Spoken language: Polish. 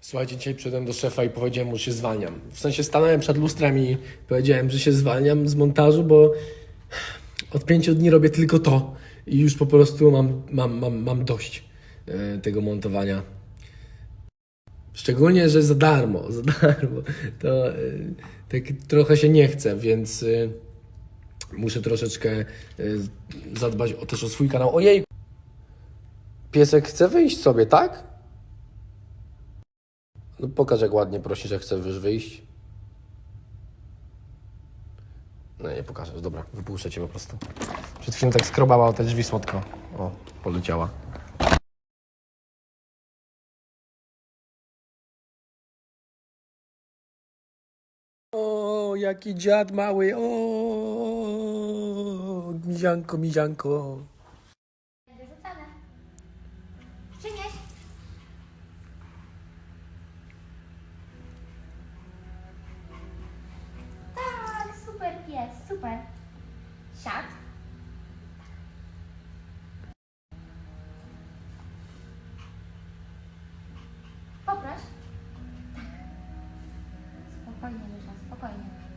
Słuchajcie, dzisiaj przyszedłem do szefa i powiedziałem mu, że się zwalniam. W sensie stanąłem przed lustrem i powiedziałem, że się zwalniam z montażu, bo od pięciu dni robię tylko to i już po prostu mam, mam, mam, mam dość e, tego montowania. Szczególnie, że za darmo, za darmo. To e, tak trochę się nie chce, więc e, muszę troszeczkę zadbać o, też o swój kanał. Ojej! Piesek chce wyjść sobie, tak? No pokaż jak ładnie prosi, że chce już wyjść. No nie pokażę, dobra, wypuszczę cię po prostu. Przed chwilą tak skrobała o te drzwi słodko. O, poleciała. O, jaki dziad mały, o, mizianko, mizianko. Wyrzucane. Przynieś. Tak, super pies, super. Siad. Poproś. Spokojnie, Mysza, spokojnie.